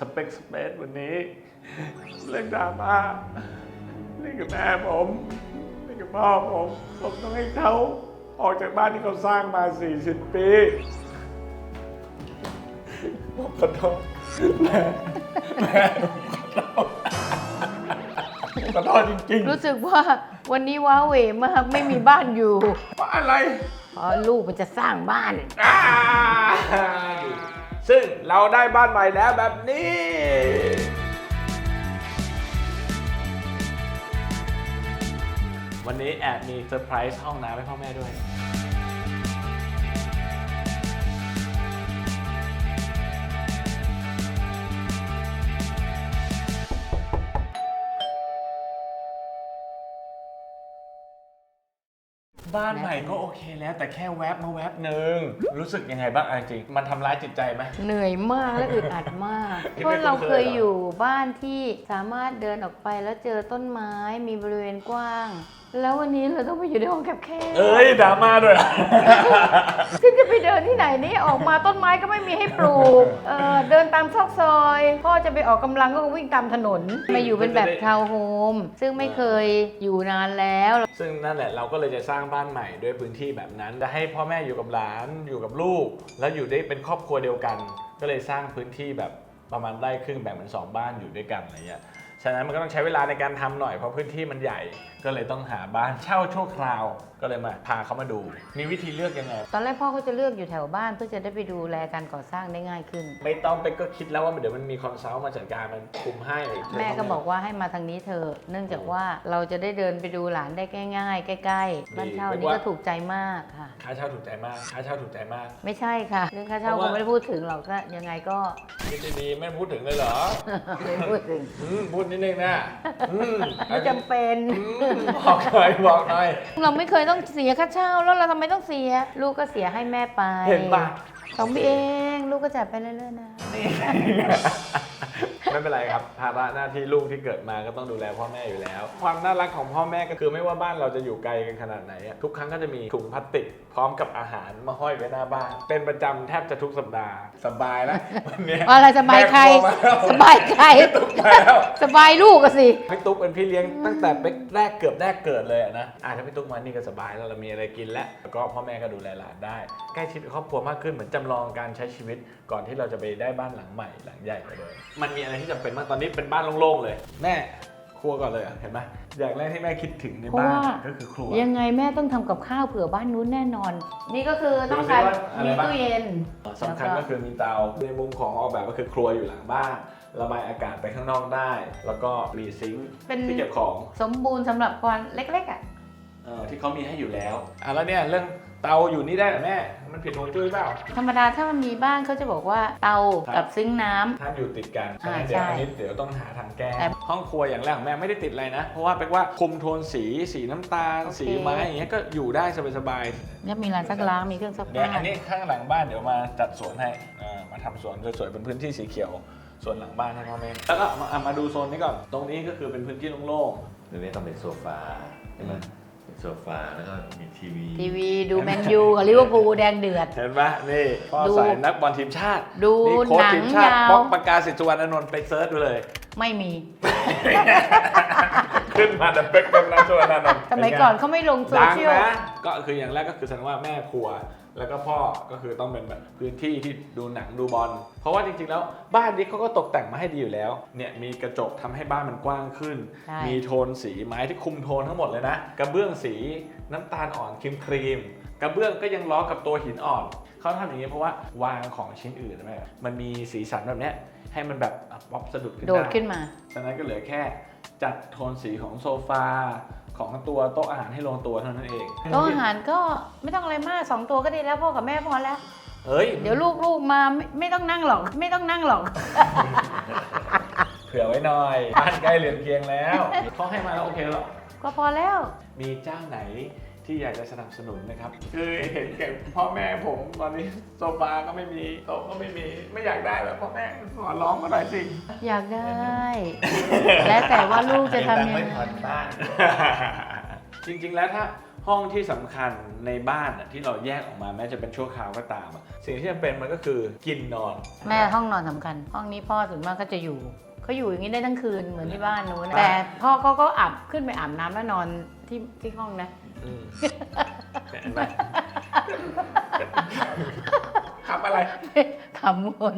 สเปคสเปซวันนี้ เรื่องดราม่าเรื่องกับแม่ผมเรื่องกับพ่อผมผมต้องให้เขาออกจากบ้านที่เขาสร้างมา 40 ปีผมขอโทษแม่แม่ขอโทษจริงรู้สึกว่าวันนี้ว้าเหวมากไม่มีบ้านอยู่ๆว่าอะไร เพราะลูกมันจะสร้างบ้าน อ่า ซึ่งเราได้บ้านใหม่แล้วแบบนี้วันนี้แอบมีเซอร์ไพรส์ห้องน้ำให้พ่อแม่ด้วย บ้านใหม่ก็โอเคแล้ว แต่แค่แวบมาแวบหนึ่งรู้สึกยังไงบ้างอะจริง มันทำร้ายจิตใจไหม เหนื่อยมากและอึดอัดมากที่เพไม่ราะเราคุ้นเคเคยยเหรอออยู่บ้านที่สามารถเดินออกไปแล้วเจอต้นไม้มีบริเวณกว้าง แล้ววันนี้เราต้องไปอยู่ในห้องแคบเอ้ยดราม่าด้วยๆซึ่งจะไปเดินที่ไหนนี่ออกมาต้นไม้ก็ไม่มีให้ปลูกเออเดินตามซอกซอยพ่อจะไปออกกำลังก็วิ่งตามถนนมาอยู่เป็นแบบทาวน์โฮมซึ่งไม่เคยอยู่นานแล้ว ซึ่งนั่นแหละเราก็เลยจะสร้างบ้านใหม่ด้วยพื้นที่แบบนั้นจะให้พ่อแม่อยู่กับหลานอยู่กับลูก แล้วอยู่ได้เป็นครอบครัวเดียวกัน ก็เลยสร้างพื้นที่แบบประมาณไร่ครึ่งแบ่งเป็นสองบ้านอยู่ด้วยกันอะไรเงี้ยฉะนั้นมันก็ต้องใช้เวลาในการทำหน่อยเพราะพื้นที่มันใหญ่ ก็เลยต้องหาบ้านเช่าชั่วคราว ก็เลยมาพาเขามาดู มีวิธีเลือกยังไง ตอนแรกพ่อก็จะเลือกอยู่แถวบ้านเพื่อจะได้ไปดูแลการก่อสร้างได้ง่ายขึ้น ไม่ต้องไปก็คิดแล้วว่าเดี๋ยวมันมีคอนซัลท์มาจัดการมันคุมให้แม่ก็บอกว่าให้มาทางนี้เถอะเนื่องจากว่าเราจะได้เดินไปดูหลานได้ง่ายๆใกล้ๆบ้านเช่านี้ก็ถูกใจมากค่ะ ค่าเช่าถูกใจมาก ค่าเช่าถูกใจมาก ไม่ใช่ค่ะ เรื่องค่าเช่าเพคราะงว่าไม่ได้พูดถึงหรอกก็ยังไงก็คิดดีๆไม่พูดถึงเลยเหรอไม่พูดถึงอืมพูดนิดนึงนะอืมไม่จำเป็นอืมบอกหน่อยบอกหน่อย เราไม่เคยต้องเสียค่าเช่าแล้วเราทำไมต้องเสีย ลูกก็เสียให้แม่ไปเห็นปะสองปีเอง ลูกก็จ่ายไปเรื่อยๆนะ ไม่เป็นไรครับภาระหน้าที่ลูกที่เกิดมาก็ต้องดูแลพ่อแม่อยู่แล้ว ความน่ารักของพ่อแม่ก็คือไม่ว่าบ้านเราจะอยู่ไกลกันขนาดไหนอะทุกครั้งก็จะมีถุงพลาสติกพร้อมกับอาหารมาห้อยไว้หน้าบ้าน เป็นประจำแทบจะทุกสัปดาห์สบายแล้ววันเนี้ยอะไรสบายใคร แม่ครัวมาแล้วสบายใครมาแล้วสบายลูกอะสิ พี่ตุ๊กเป็นพี่เลี้ยงตั้งแต่เป็นแรกเกือบแรกเกิดเลยอะนะอะถ้าพี่ตุ๊กมานี่ก็สบายแล้วเรามีอะไรกินแล้วแล้วก็พ่อแม่ก็ดูแลหลานได้ ใกล้ชิดกับครอบครัวมากขึ้นเหมือนจำลองการใช้ชีวิตก่อนที่เราจะไปได้บ้านหลังใหม่หลังใหญ่ไปเลยมันมีอะไรที่จำเป็นมากตอนนี้เป็นบ้านโล่งๆเลย แม่ครัวก่อนเลยอะเห็นไหมอย่างแรกที่แม่คิดถึงในเพราะบ้านว่า ก็คือครัว ยังไงแม่ต้องทำกับข้าวเผื่อบ้านนู้นแน่นอน นี่ก็คือต้องการดูสิว่าอะไรมีบ้าง ตู้เย็น สำคัญก็คือมีเตาในมุมของออกแบบก็คือครัวอยู่หลังบ้านระบายอากาศไปข้างนอกได้ แล้วก็มีซิงค์เป็น ที่เก็บของสมบูรณ์สำหรับคนเล็กๆอะ เออที่เขามีให้อยู่แล้วอะแล้วเนี่ยเรื่อง เตาอยู่นี่ได้เหรอแม่ มันผิดฮวงจุ้ยเปล่าธรรมดาถ้ามันมีบ้านเขาจะบอกว่าเตาครับกับซิงค์น้ำ ถ้าอยู่ติดกันอ่าเดี๋ยวใช่อันนี้เดี๋ยวต้องหาทางแก้ แต่ห้องครัวอย่างแรกของแม่ไม่ได้ติดอะไรนะ เพราะว่าเป็นว่าคุมโทนสีสีน้ำตาล โอเค สีไม้อย่างเงี้ยก็อยู่ได้สบายแล้วมีร้านซักล้างมีเครื่องซักๆเดี๋ยวผ้าอันนี้ข้างหลังบ้านเดี๋ยวมาจัดสวนให้อ่ามาทำสวนสวยๆเป็นพื้นที่สีเขียวส่วนหลังบ้านให้พ่อแม่แล้วก็มาอะมาดูโซนนี้ก่อนตรงนี้ก็คือเป็นพื้นที่โล่งตรงนี้ต้องเป็นโซฟาใช่ไหมเป็น โซฟาแล้วก็มีทีวี ทีวีดูแมนยูกับลิเวอร์พูลแดงเดือดๆเห็นปะนี่พ่อดูใส่นักบอลทีมชาติดูนี่โค้ชหนังทีมชาติยาว ป๊อกประกาศสิทธิ์สุวรรณอานนท์ไปเซิร์ชดูเลย ไม่มีขึ้นมาแต่เป็กกำลังสุวรรณอานนท์สมัยก่อนเขาไม่ลงโซดังเชียล นะก็คืออย่างแรกก็คือแสดงว่าแม่ครัว แล้วก็พ่อก็คือต้องเป็นแบบพื้นที่ที่ดูหนังดูบอล เพราะว่าจริงๆแล้วบ้านนี้เขาก็ตกแต่งมาให้ดีอยู่แล้ว เนี่ยมีกระจกทำให้บ้านมันกว้างขึ้น ใช่ มีโทนสีไม้ที่คุมโทนทั้งหมดเลยนะ กระเบื้องสีน้ำตาลอ่อนครีมครีมๆกระเบื้องก็ยังล้อกับตัวหินอ่อน เขาทำอย่างนี้เพราะว่าวางของชิ้นอื่นนะแม่มันมีสีสันแบบเนี้ยให้มันแบบอะป๊อปสะดุดขึ้นโดดได้ ขึ้นมา ฉะนั้นก็เหลือแค่ จัดโทนสีของโซฟาของตัวโต๊ะอาหารให้ลงตัวเท่านั้นเองโต๊ะอาหารก็ไม่ต้องอะไรมากสองตัวก็ดีแล้วพ่อกับแม่พอแล้ว เฮ้ย เดี๋ยวลูกๆมาไม่ไม่ต้องนั่งหรอก ไม่ต้องนั่งหรอก เผื่อไว้หน่อยบ้านใกล้เรือนเคียงแล้วเขาให้มาแล้วโอเคแล้วก็พอแล้ว มีเจ้าไหน ที่อยากจะสนับสนุนนะครับ คือเห็นแก่พ่อแม่ผมตอนนี้โซฟาก็ไม่มีโต๊ะก็ไม่มีไม่อยากได้แบบพ่อแม่ขอร้องมาหน่อยสิ อยากได้ แล้วแต่ว่าลูกจะทำยังไม่ไงผ่อนบ้าน จริงๆ แล้วถ้าห้องที่สำคัญในบ้านอะที่เราแยกออกมาแม้จะเป็นชั่วคราวก็ตามอะสิ่งที่จำเป็นมันก็คือกินนอน แม่ห้องนอนสำคัญ ห้องนี้พ่อส่วนมากก็จะอยู่ เขาอยู่อย่างนี้ได้ทั้งคืนเหมือนที่บ้านนู้นแต่พ่อเขาก็อาบขึ้นไปอาบน้ำแล้วนอนที่ที่ห้องนะ อืมเห็นไหม ทำอะไร ขำคน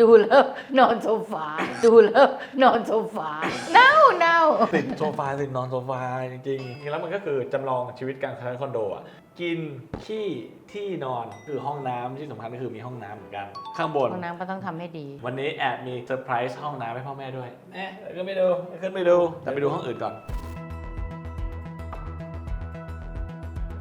ดูแล้วนอนโซฟา ดูแล้วนอนโซฟา เน่าเน่าติดโซฟาติดนอนโซฟาจริงๆจริงๆแล้วมันก็คือจำลองชีวิตการใช้คอนโดอะ กินขี้ที่นอนคือห้องน้ำที่สำคัญก็คือมีห้องน้ำเหมือนกัน ข้างบน ห้องน้ำก็ต้องทำให้ดี วันนี้แอบมีเซอร์ไพรส์ห้องน้ำให้พ่อแม่ด้วยแม่ขึ้นไปดูขึ้นไปดูแต่ไปดูห้องอื่นก่อน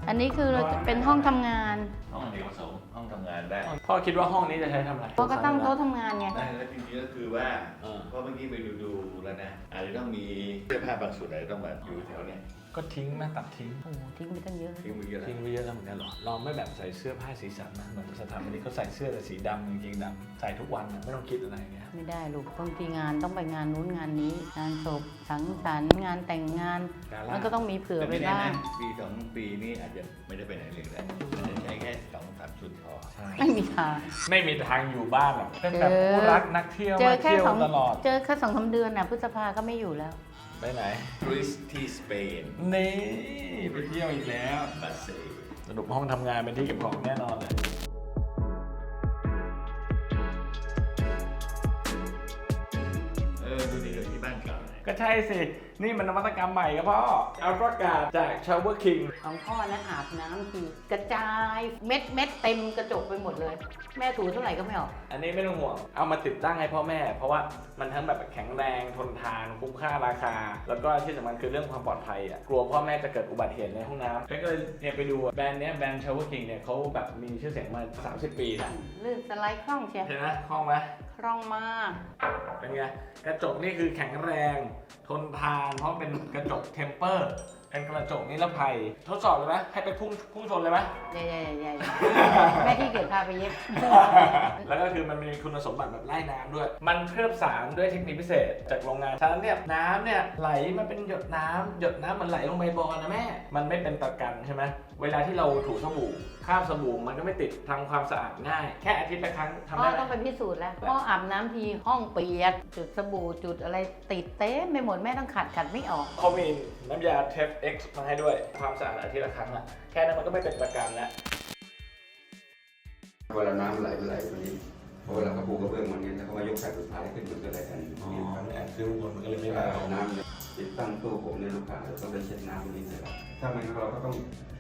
อันนี้คือเราจะเป็นห้องทำงานห้องอ เนกประสงค์ห้องทำงานได้พ่อคิดว่าห้องนี้จะใช้ทำอะไรพ่อก็ตั้งโต๊ะทำงานไงได้แล้วจริงๆก็คือว่าเออเพราะเมื่อกี้ไปดูดูๆแล้วนะอาจจะต้องมีเสื้อผ้าบางส่วนอาจจะต้องแบบอยู่แถวเนี้ยก็ทิ้งนะตัดทิ้งโอ้โหทิ้งไปตั้งเยอะทิ้งไปเยอะแล้วทิ้งไปเยอะแล้วเหมือนกันเหรอลองไม่แบบใส่เสื้อผ้าสีสันนะเหมือนสถาปนิกเขาใส่เสื้อแต่สีดำกางเกงดำใส่ทุกวันนะไม่ต้องคิดอะไรอย่างเงี้ยไม่ได้ลูกบางทีงานต้องไปงานนู้นงานนี้ งานศพสังสรรค์งานแต่งงานกาล่ามันก็ต้องมีเผื่อแต่ไปไม่แน่บ้างนะปีสองปีนี้อาจจะไม่ได้ไปไหนเลยแล้ว อาจจะใช้แค่สองสามชุดพอใช่ไม่มีทางไม่มีทางอยู่บ้านหรอกเป็นแบบเจอผู้รักนักเที่ยวเจอมาแค่เที่ยวสองตลอด เจอแค่สองสามเดือนน่ะพฤษภาก็ไม่อยู่แล้ว ไปไหนคริสที่สเปนนี่ไปเที่ยวอีกแล้วบาเซ่สรุปห้องทำงานเป็นที่เก็บของแน่นอนเลย ก่าเลยก็ใช่สิ นี่มันนวัตกรรมใหม่ครับพ่ออัลตร้ากาศจากชาวเวอร์คิงของพ่อนะอาบน้ำคือกระจายเม็ดเม็ดเต็มกระจกไปหมดเลย แม่ถูเท่าไหร่ก็ไม่ออก อันนี้ไม่ต้องห่วง เอามาติดตั้งให้พ่อแม่ เพราะว่ามันทั้งแบบแข็งแรงทนทานคุ้มค่าราคา แล้วก็ที่สำคัญคือเรื่องความปลอดภัยอะกลัวพ่อแม่จะเกิดอุบัติเหตุในห้องน้ำก็เลยเนี่ยไปดูอะแบรนด์เนี้ยแบรนด์ชาวเวอร์คิงเนี่ยเขาแบบมีชื่อเสียงมา 30 ปีนะลื่นสไลด์คล่องเชียว เห็นไหมคล่องไหม คล่องมาก เป็นไง กระจกนี่คือแข็งแรง ทนทาน เพราะเป็นกระจกเทมเปอร์ เป็นกระจกนิรภัย ทดสอบเลยไหมให้ไปพุ่งพุ่งชนเลยไหม ใหญ่ใหญ่ใหญ่แม่ที่เกิดพาไปเย็บ แล้วก็คือมันมีคุณสมบัติแบบไล่น้ำด้วย มันเคลือบสารด้วยเทคนิคพิเศษจากโรงงาน ฉะนั้นเนี่ยน้ำเนี่ยไหลมาเป็นหยดน้ำหยดน้ำมันไหลลงไปบอลนะแม่ มันไม่เป็นตะกันใช่ไหม เวลาที่เราถูสบู่คราบสบู่มันก็ไม่ติดทำความสะอาดง่าย แค่อาทิตย์ละครั้งทำพ่อได้ไหมต้องไปพิสูจน์แล้วพ่ออาบน้ำทีห้องเปียกจุดสบู่จุดอะไรติดเต็มไปหมดแม่ต้องขัดขัดไม่ออก เขามีน้ำยาเทฟ X มาให้ด้วยความสะอาดอาทิตย์ละครั้งอะแค่นั้นมันก็ไม่เป็นตะกันแล้ว เวลาน้ำไหลไหลตรงนี้เพราะเวลาเขาปูกระเบื้องมันเนี่ยแล้วเขามายกแผ่นสุดท้ายขึ้นมันก็เลยแผ่นอ๋อ นี้ครับ แอบซื้อวนมันก็เลยเวไม่ลาได้เอาน้ำเนี่ย ติดตั้งตู้ผมเนี่ยลูกค้าเราต้องไปเช็ดน้ำตรงนี้เลยครับถ้าไม่งั้นเราก็ต้อง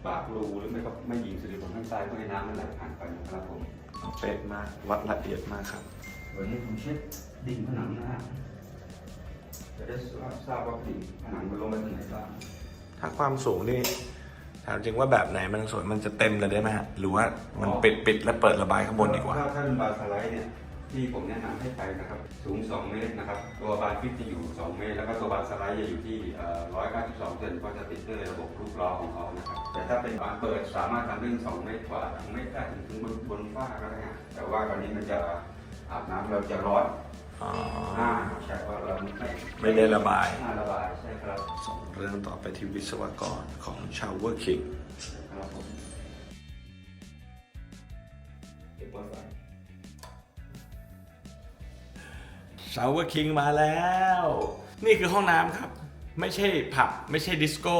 ปากรูหรือไม่ก็ไม่ยิงซิลิโคนข้างใต้เพื่อให้น้ำมันไหลผ่านไปนะครับผมเป๊ะมากวัดละเอียดมากครับวันนี้ผมเช็ดดิ่งผนังนะฮะจะได้ทราบว่าดิ่งผนังมันลงไปตรงไหนบ้างถ้าความสูงนี่ถามจริงว่าแบบไหนมันสวยมันจะเต็มเลยได้ไหมฮะหรือว่ามันปิดปิดแล้วเปิดระบายข้างบนดีกว่าถ้าถ้าเป็นบาร์สไลด์เนี่ย ที่ผมแนะนำให้ไปนะครับ สูง 2 เมตรนะครับ ตัวบาร์ฟิตจะอยู่ 2 เมตร แล้วก็ตัวบาร์สไลด์จะอยู่ที่เอ่อ192เซนก็จะติดด้วยระบบลูกล้อของเขานะครับ แต่ถ้าเป็นบานเปิดสามารถทำได้ถึง2เมตรกว่า2เมตรได้ถึงบนบนฝ้าก็ได้ฮะแต่ว่าตอนนี้มันจะอาบน้ำเราจะร้อนอ๋ออ่าใช่ว่าเราไม่ไม่ได้ระบาย อ่ระบายใช่ครับส่งเรื่องต่อไปที่วิศวกรของชาวเวอร์คิง ชาวเวอร์คิงมาแล้ว นี่คือห้องน้ำครับ ไม่ใช่ผับ ไม่ใช่ดิสโก้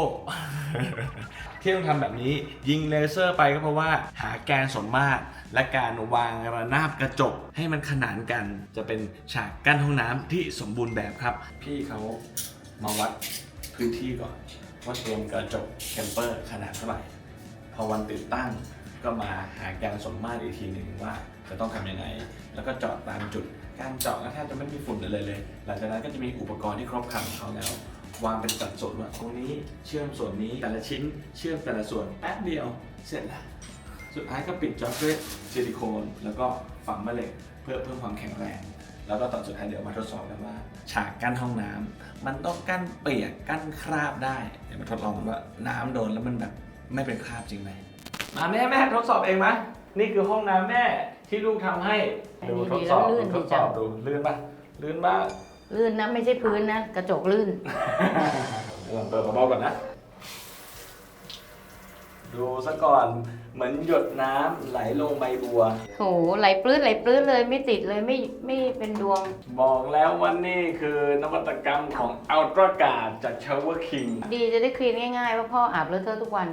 ที่ต้องทำแบบนี้ยิงเลเซอร์ไปก็เพราะว่า หาแกนสมมาตรและการวางระนาบกระจกให้มันขนานกัน จะเป็นฉากกั้นห้องน้ำที่สมบูรณ์แบบครับ พี่เขามาวัดพื้นที่ก่อนว่าเตรียมกระจกแคมเปอร์ขนาดเท่าไหร่พอวันติดตั้งก็มาหาแกนสมมาตรอีกทีหนึ่งว่าจะต้องทำยังไง แล้วก็เจาะตามจุด การเจาะก็แทบจะไม่มีฝุ่นเลยเลย หลังจากนั้นก็จะมีอุปกรณ์ที่ครบครันของเขาแล้ว วางเป็นสัดส่วนว่าตรงนี้เชื่อมส่วนนี้แต่ละชิ้นเชื่อมแต่ละส่วนแป๊บเดียวเสร็จแล้วสุดท้ายก็ปิดจ็อบด้วยซิลิโคน แล้วก็ฝังแม่เหล็กเพื่อเพิ่มความแข็งแรง แล้วก็ตอนสุดท้ายเดี๋ยวมาทดสอบกันว่า ฉากกั้นห้องน้ำมันต้องกั้นเปียกกั้นคราบได้เดี๋ยวมาทดลองว่าน้ำโดนแล้วมันแบบไม่เป็นคราบจริงไหมมาแม่แม่ทดสอบเองไหมนี่คือห้องน้ำแม่ ที่ลูกทำให้ ดูทดสอบดูทดสอบดูลื่นปะลื่นปะลื่นนะไม่ใช่พื้นนะ กระจกลื่น ลองเปิดเบาๆก่อนนะ ดูซะก่อน เหมือนหยดน้ำไหลลงใบบัว โหไหลปลื้ดไหลปลื้ดเลยไม่ติดเลยไม่ไม่เป็นดวง บอกแล้วว่านี่คือนวัตกรรมของอัลตร้ากาดจาก Shower King ดีจะได้คลีนง่ายๆเพราะพ่ออาบเลอะเทอะทุกวัน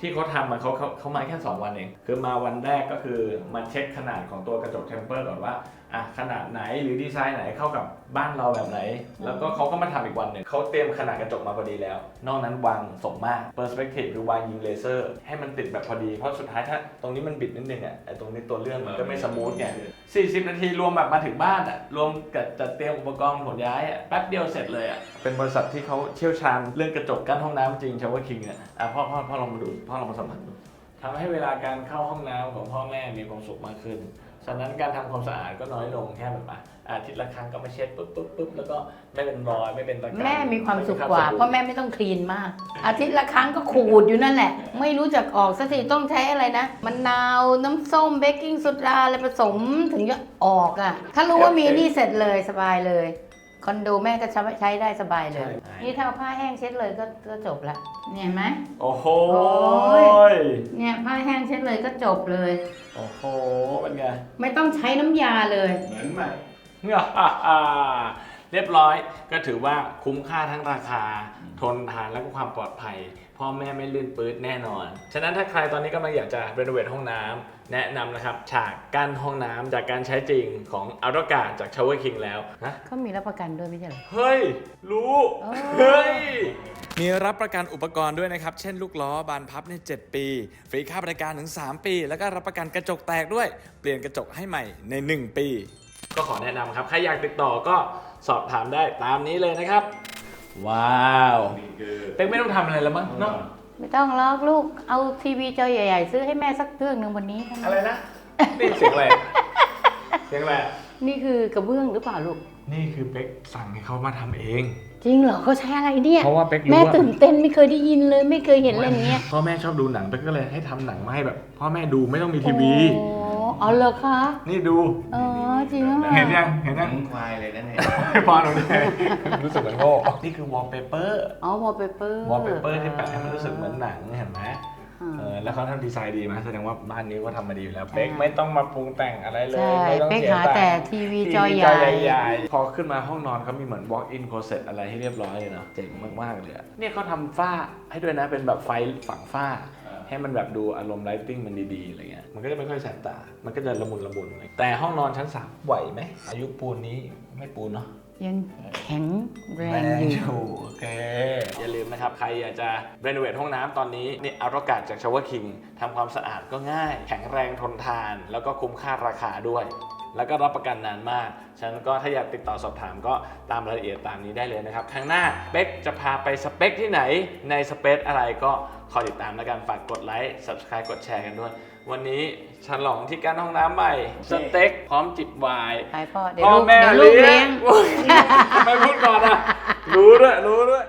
ที่เขาทำมาเขาเขาเขามาแค่ 2 วันเอง คือมาวันแรกก็คือมาเช็คขนาดของตัวกระจกเทมเปอร์ก่อนว่า อะขนาดไหนหรือดีไซน์ไหนเข้ากับบ้านเราแบบไหน แล้วก็เขาก็มาทำอีกวันหนึ่งเขาเตรียมขนาดกระจกมาพอดีแล้ว นอกนั้นวางสมมาก Perspective คือวางยิงเลเซอร์ ให้มันติดแบบพอดี เพราะสุดท้ายถ้าตรงนี้มันบิดนิดนึงอะไอ้ตรงนี้ตัวเลื่อนมันก็ไม่สมูทไง 40 นาทีรวมแบบมาถึงบ้านอะ รวมกับจัดเตรียมอุปกรณ์ขนย้ายอะ แป๊บเดียวเสร็จเลยอะ เป็นบริษัทที่เขาเชี่ยวชาญเรื่องกระจกกั้นห้องน้ำจริงชาวคิงอะอะพ่อพ่อพ่อลองมาดูพ่อลองมาสัมผัสดูทำให้เวลาการเข้าห้องน้ำของพ่อแม่มีความสุขมากขึ้น ฉะนั้นการทำความสะอาดก็น้อยลงแค่แบบอะอาทิตย์ละครั้งก็มาเช็ดปุ๊บปุ๊บปุ๊บแล้วก็ไม่เป็นรอยไม่เป็นตะกร้แม่มีความสุขกว่า เพราะแม่ไม่ต้องคลีนมาก อาทิตย์ละครั้งก็ขูดอยู่นั่นแหละ ไม่รู้จักออกสักทีต้องใช้อะไรนะมะนาวน้ำส้มเบกกิ้งโซดาอะไรผสมถึงจะออกอะ ถ้ารู้ว่ามีนี่เสร็จเลยสบายเลย คอนโดแม่ก็ใช้ใช้ได้สบายเลยนี่ถ้าเอาผ้าแห้งเช็ดเลยก็ก็จบละเนี่ยเห็นไหม โอ้โหโอ้ย เนี่ยผ้าแห้งเช็ดเลยก็จบเลย โอ้โหเป็นไงไม่ต้องใช้น้ำยาเลย เหมือนใหม่ เรียบร้อยก็ถือว่าคุ้มค่าทั้งราคา ทนทานและก็ความปลอดภัย พ่อแม่ไม่ลื่นปื๊ดแน่นอน ฉะนั้นถ้าใครตอนนี้กำลังอยากจะรีโนเวทห้องน้ำแนะนำนะครับ ฉากกั้นห้องน้ำจากการใช้จริงของอัลตร้ากาจาก Shower King แล้วนะเขามีรับประกันด้วยไม่ใช่เหรอ เฮ้ย รู้อ๋อเฮ้ย มีรับประกันอุปกรณ์ด้วยนะครับ เช่นลูกล้อบานพับใน7ปี ฟรีค่าบริการถึง 3 ปี แล้วก็รับประกันกระจกแตกด้วย เปลี่ยนกระจกให้ใหม่ใน 1 ปี ก็ขอแนะนำครับ ใครอยากติดต่อก็สอบถามได้ตามนี้เลยนะครับ ว้าวนี่คือเป็กไม่ต้องทำอะไรแล้วมั้งเนาะไม่ต้องลอกลูกเอาทีวีจอใหญ่ ๆ ซื้อให้แม่สักเครื่องหนึ่งวันนี้เท่านั้นอะไรนะนี่เสียงอะไรเสียงอะไรนี่คือกระเบื้องหรือเปล่าลูก นี่คือเป็กสั่งให้เขามาทำเอง จริงเหรอเขาใช้อะไรเนี่ยเพราะว่าเป๊กรู้แม่ว่าตื่นเต้นไม่เคยได้ยินเลย ไม่เคยเห็นอะไรอย่างเงี้ยพ่อแม่ชอบดูหนังเป็กก็เลยให้ทำหนังมาให้แบบพ่อแม่ดูไม่ต้องมีทีวี โอ้อ๋อเหรอคะนี่ดูอ๋อจริงเหรอเห็นยังเห็นหนัยังงควายเลยนะเนี่ยให้พอหนูดิรู้สึกเหมือนโง่นี่คือวอลเปเปอร์ อ๋อวอลเปเปอร์วอลเปเปอร์ที่แปะให้มันรู้สึกเหมือนหนังเห็นไหม เออแล้วเขาทำดีไซน์ดีไหมแสดงว่าบ้านนี้ก็ทำมาดีอยู่แล้ว เป๊กไม่ต้องมาปรุงแต่งอะไรเลย ใช่ไม่ต้องเป๊กเสียหาตังค์แต่ทีวีจอทีวีใหญ่ ใหญ่ๆพอขึ้นมาห้องนอนเขามีเหมือน walk in closet อะไรให้เรียบร้อยเลยเนาะเจ๋งมากๆเลยอะเนี่ยเขาทำฝ้าให้ด้วยนะเป็นแบบไฟฝังฝ้า ให้มันแบบดูอารมณ์ไลติ้งมันดีๆอะไรเงี้ยมันก็จะไม่ค่อยแสบตา มันก็จะละมุนละมุนแต่ห้องนอนชั้นสามไหวไหมอายุปูนนี้ไม่ปูนเนาะ ยังแข็งแรแรงงออยู่ยู่ โอเค อย่าลืมนะครับ ใครอยากจะรีโนเวทห้องน้ำตอนนี้นี่อารกาศจากชาวคิงทำความสะอาดก็ง่าย แข็งแรงทนทาน แล้วก็คุ้มค่าราคาด้วย แล้วก็รับประกันนานมาก ฉะนั้นก็ถ้าอยากติดต่อสอบถามก็ตามรายละเอียดตามนี้ได้เลยนะครับข้างหน้าเป๊กจะพาไปสเปคที่ไหนในสเปคอะไรก็คอยติดตามแล้วกันฝากกดไลค์ subscribe กดแชร์กันด้วย วันนี้ฉลองที่การห้องน้ำใหม่ สเต็กพร้อมจิบไวน์ไปพ่อเดี๋ยวพ่อลูกแม่เดี๋ยวลูกเลี้ยงไม่พูดก่อนอะ รู้ด้วย รู้ด้วย